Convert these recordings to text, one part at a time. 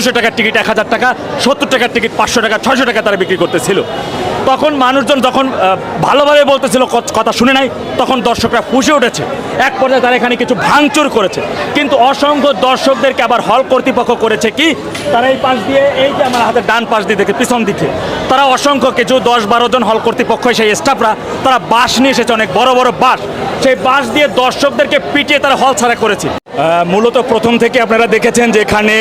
দুশো টাকার টিকিট এক হাজার টাকা, সত্তর টাকার টিকিট পাঁচশো টাকা, ছয়শো টাকা তারা বিক্রি করতেছিল। তখন মানুষজন যখন ভালোভাবে বলতেছিল কথা শুনে নাই, তখন দর্শকরা ফুসে উঠেছে। এক পর্যায়ে তারা এখানে কিছু ভাঙচুর করেছে। কিন্তু অসংখ্য দর্শকদেরকে আবার হল কর্তৃপক্ষ করেছে কি, তারা এই পাশ দিয়ে, এই যে আমার হাতের ডান পাশ দিয়ে দেখে, পিছন দিকে। তারা অসংখ্য কিছু, দশ বারো জন হল কর্তৃপক্ষ, সেই স্টাফরা তারা বাস নিয়ে এসেছে, অনেক বড় বড় বাস সেই বাস দিয়ে দর্শকদেরকে পিটিয়ে তারা হল ছাড়া করেছে। মূলত প্রথম থেকে আপনারা দেখেছেন যে এখানে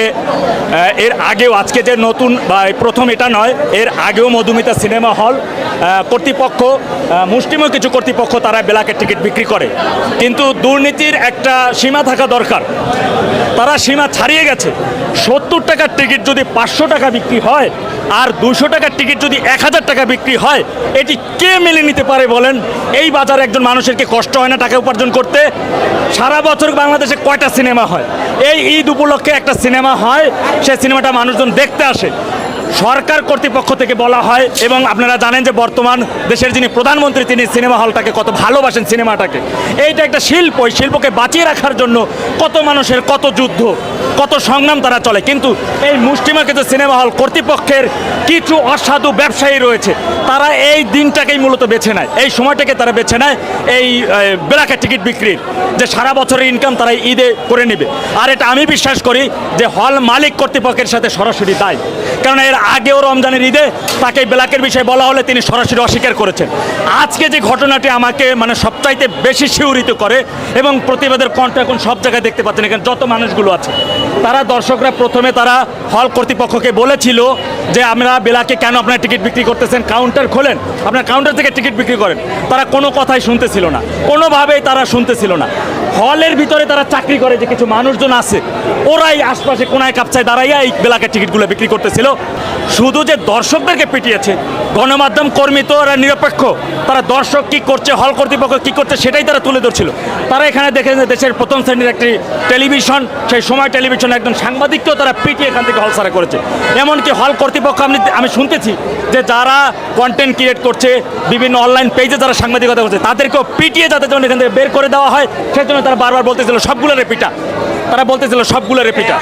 এর আগেও আজকে যে নতুন, বা প্রথম এটা নয়, এর আগেও মধুমিতা সিনেমা হল কর্তৃপক্ষ মুষ্টিমেয় কিছু কর্তৃপক্ষ তারা বেলাকের টিকিট বিক্রি করে। কিন্তু দুর্নীতির একটা সীমা থাকা দরকার। তারা সীমা ছাড়িয়ে গেছে। সত্তর টাকার টিকিট যদি পাঁচশো টাকা বিক্রি হয় আর দুশো টাকার টিকিট যদি এক হাজার টাকা বিক্রি হয়, এটি কে মেনে নিতে পারে বলেন? এই বাজারে একজন মানুষের কি কষ্ট হয় না টাকা উপার্জন করতে। সারা বছর বাংলাদেশে কয়টা সিনেমা হয়? এই ঈদ উপলক্ষে একটা সিনেমা হয় সেই সিনেমাটা মানুষজন দেখতে আসে। সরকার কর্তৃপক্ষ থেকে বলা হয় এবং আপনারা জানেন যে বর্তমান দেশের যিনি প্রধানমন্ত্রী, তিনি সিনেমা হলটাকে কত ভালোবাসেন সিনেমাটাকে। এইটা একটা শিল্প এই শিল্পকে বাঁচিয়ে রাখার জন্য কত মানুষের কত যুদ্ধ, কত সংগ্রাম তারা চলে। কিন্তু এই মুষ্টিমাকে যে সিনেমা হল কর্তৃপক্ষের কিছু অসাধু ব্যবসায়ী রয়েছে, তারা এই দিনটাকেই মূলত বেছে নেয়। এই সময়টাকে তারা বেছে নেয় এই বেলাকে টিকিট বিক্রির, যে সারা বছরের ইনকাম তারা ঈদে করে নেবে। আর এটা আমি বিশ্বাস করি যে হল মালিক কর্তৃপক্ষের সাথে সরাসরি দায়। কারণ এর আগেও রমজানের ঈদে তাকে ব্ল্যাকের বিষয়ে বলা হলে তিনি সরাসরি অস্বীকার করেছেন। আজকে যে ঘটনাটি আমাকে মানে সবচাইতে বেশি শিহরিত করে এবং প্রতিবাদের কণ্ঠ এখন সব জায়গায় দেখতে পাচ্ছেন, এখানে যত মানুষগুলো আছে। তারা দর্শকরা প্রথমে তারা হল কর্তৃপক্ষকে বলেছিল যে আমরা বেলাকে কেন আপনার টিকিট বিক্রি করতেছেন, কাউন্টার খোলেন, আপনার কাউন্টার থেকে টিকিট বিক্রি করেন। তারা কোনো কথাই শুনতেছিল না, কোনোভাবেই তারা শুনতেছিল না। হলের ভিতরে তারা চাকরি করে যে কিছু মানুষজন আছে, ওরাই আশপাশে কোনায় কাপচায় দাঁড়াইয়া এই বেলাকের টিকিটগুলো বিক্রি করতেছিল। শুধু যে দর্শকদেরকে পিটিয়েছে গণমাধ্যম কর্মী তো ওরা নিরপেক্ষ। তারা দর্শক কি করছে হল কর্তৃপক্ষ কি করছে সেটাই তারা তুলে ধরছিল। তারা এখানে দেখে যে দেশের প্রথম শ্রেণির একটি টেলিভিশন সেই সময় টেলিভিশন একজন সাংবাদিককেও তারা পিটিয়ে এখান থেকে হল সারা করেছে। এমনকি হল কর্তৃপক্ষ আমি আমি শুনতেছি যে যারা কন্টেন্ট ক্রিয়েট করছে বিভিন্ন অনলাইন পেজে যারা সাংবাদিকতা করছে তাদেরকেও পিটিয়ে যাতে যেমন এখান থেকে বের করে দেওয়া হয় সেজন্য তারা বারবার বলতেছিল সবগুলোরে পিটা তারা বলতেছিল সবগুলোরে পিটা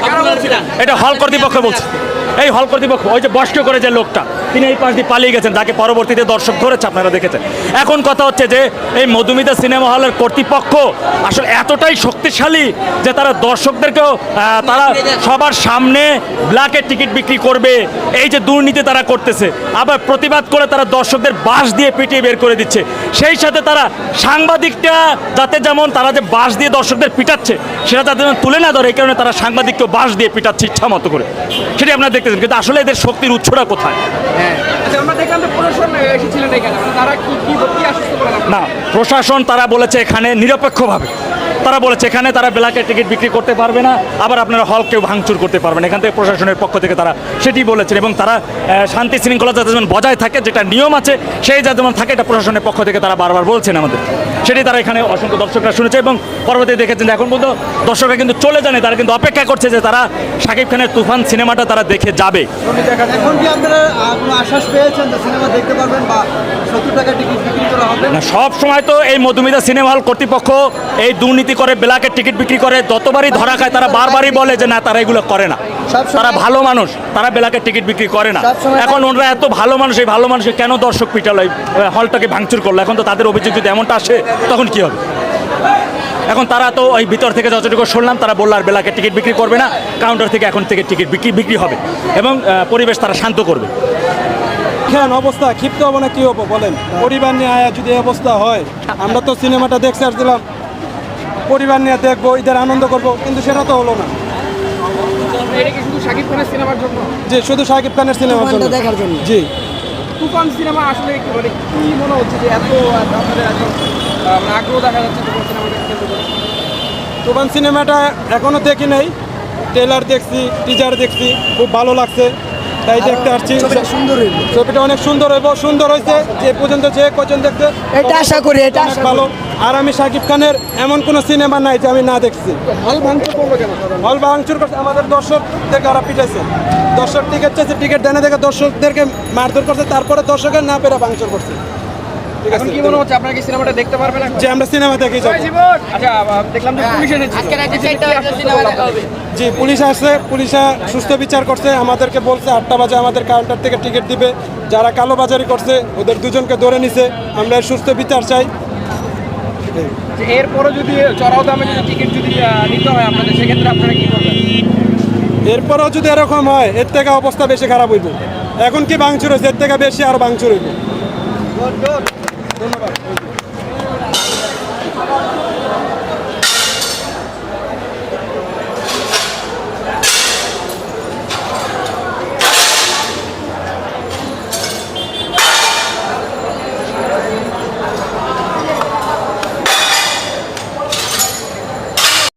এটা হল কর্তৃপক্ষ বলছে। এই হল কর্তৃপক্ষ ওই যে বস্ক করে যে লোকটা। তিনি এই পাশ দিয়ে পালিয়ে গেছেন, যাকে পরবর্তীতে দর্শক ধরেছে, আপনারা দেখেছেন। এখন কথা হচ্ছে যে, এই মধুমিতা সিনেমা হলের কর্তৃপক্ষ আসলে এতটাই শক্তিশালী যে তারা দর্শকদেরকেও তারা সবার সামনে ব্ল্যাকের টিকিট বিক্রি করবে। এই যে দুর্নীতি তারা করতেছে, আবার প্রতিবাদ করে তারা দর্শকদের বাস দিয়ে পিটিয়ে বের করে দিচ্ছে। সেই সাথে তারা সাংবাদিকটা যাতে যেমন তারা যে বাস দিয়ে দর্শকদের পিটাচ্ছে, সেটা তাদের তুলে না ধরে, এই কারণে তারা সাংবাদিককেও বাস দিয়ে পিটাচ্ছে ইচ্ছা মতো করে। সেটি আপনারা দেখতেছেন, কিন্তু আসলে এদের শক্তির উৎসটা কোথায়? আচ্ছা আমরা দেখলাম যে প্রশাসন এসেছিলেন এখানে। তারা কি কি কি আশ্বস্ত করেন আপনারা? না, প্রশাসন তারা বলেছে এখানে নিরপেক্ষভাবে। তারা বলেছে এখানে তারা বেলাকে টিকিট বিক্রি করতে পারবে না আবার আপনারা হলকেও ভাঙচুর করতে পারবেন এখান থেকে প্রশাসনের পক্ষ থেকে তারা সেটি বলেছেন এবং তারা শান্তি শৃঙ্খলা যাতে যেমন বজায় থাকে যেটা নিয়ম আছে সেই যাতে যেমন থাকে এটা প্রশাসনের পক্ষ থেকে তারা বারবার বলছেন আমাদের। সেটি তারা এখানে অসংখ্য দর্শকরা শুনেছে এবং পরবর্তীতে দেখেছেন এখন পর্যন্ত দর্শকরা কিন্তু চলে জানে তারা কিন্তু অপেক্ষা করছে যে তারা শাকিব খানের তুফান সিনেমাটা তারা দেখে যাবে। না সব সময় তো এই মধুমিতা সিনেমা হল কর্তৃপক্ষ এই দুর্নীতি করে ব্ল্যাকের টিকিট বিক্রি করে যতবারই ধরা খায় তারা বারবারই বলে যে না তারা এগুলো করে না। তারা ভালো মানুষ তারা ব্ল্যাকের টিকিট বিক্রি করে না। এখন ওনারা এত ভালো মানুষ এই ভালো মানুষকে কেন দর্শক পিটালো? এই হলটাকে ভাঙচুর করল? এখন তো তাদের অভিযোগ যদি এমনটা আসে তখন কি হবে? এখন তারা তো ওই ভিতর থেকে যতটুকু শুনলাম তারা বলল আর বেলাকে টিকিট বিক্রি করবে না কাউন্টার থেকে এখন থেকে টিকিট বিক্রি বিক্রি হবে। এবং পরিবেশ তারা শান্ত করবে। কেন অবস্থা ক্ষিপ্ত হব না কি হব বলেন? পরিবার নিয়ে আয়া যদি অবস্থা হয় আমরা তো সিনেমাটা দেখতে আসছিলাম পরিবার নিয়ে দেখব ঈদের আনন্দ করব কিন্তু সেটা তো হলো না। কি শুধু শাকিব খানের সিনেমার জন্য? যে শুধু শাকিব খানের সিনেমার দেখার জন্য। জি। তুফান সিনেমা আসলে কি মানে কি মনে হচ্ছে যে এত আপনাদের এত আগ্রহ দেখা যাচ্ছে তুফান সিনেমাটা? তুফান সিনেমাটা এখনও দেখি নাই। ট্রেলার দেখছি টিজার দেখছি খুব ভালো লাগছে। তাই দেখতে আসছি। সুন্দর ছবিটা অনেক সুন্দর হইব সুন্দর হয়েছে যে পর্যন্ত যে কজন দেখতে এটা আশা করি এটা ভালো। আর আমি শাকিব খানের এমন কোনো সিনেমা নাই যে আমি না দেখছি। হল ভাঙচুর করল কেন? হল ভাঙচুর করছে। আমাদের দর্শকদেরকে ওরা পিটাইছে? দর্শক টিকিট চাইছে টিকিট দেনে দেখে দর্শকদেরকে মারধর করছে তারপরে দর্শকের না পেরে ভাঙচুর করছে। ঠিক এখন আছে কি মনে হচ্ছে? আপনারা কি সিনেমাটা দেখতে পারবেন যে আমরা সিনেমা দেখে যাব। আচ্ছা আহ, দেখলাম যে পুলিশ এনেছিল জি পুলিশ আসছে পুলিশে সুস্থ বিচার করছে আমাদেরকে বলছে আটটা বাজে আমাদের কাউন্টার থেকে টিকিট দিবে। যারা কালোবাজারি করছে ওদের দুজনকে ধরে নিছে। আমরা সুস্থ বিচার চাই। যে এরপরও যদি চড়াও দামে যদি টিকিট যদি নিতে হয় আপনাদের সেক্ষেত্রে আপনারা কি করবেন? এরপরও যদি এরকম হয় এর থেকে অবস্থা বেশি খারাপ হইব। এখন কি ভাঙচুর হয়েছে? এর থেকে বেশি আর ভাঙচুর হইব। ধন্যবাদ।